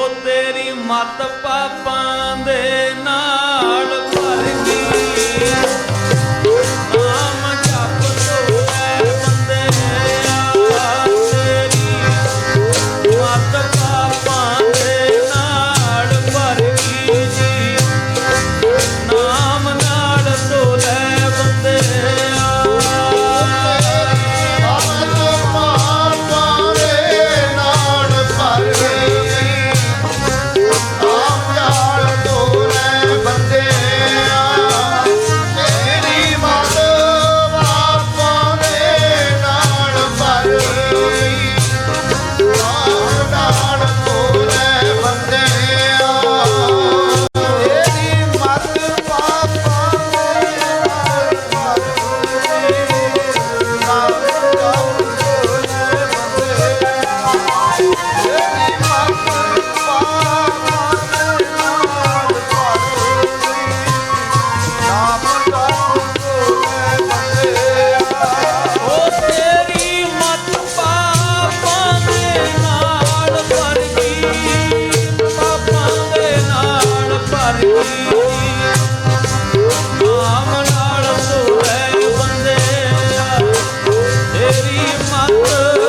ਉਹ ਤੇਰੀ ਮਤ ਪਾਪਾਂ ਦੇ ਨਾਲ। ਤੇਰੀ ਮਤ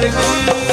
পারবি?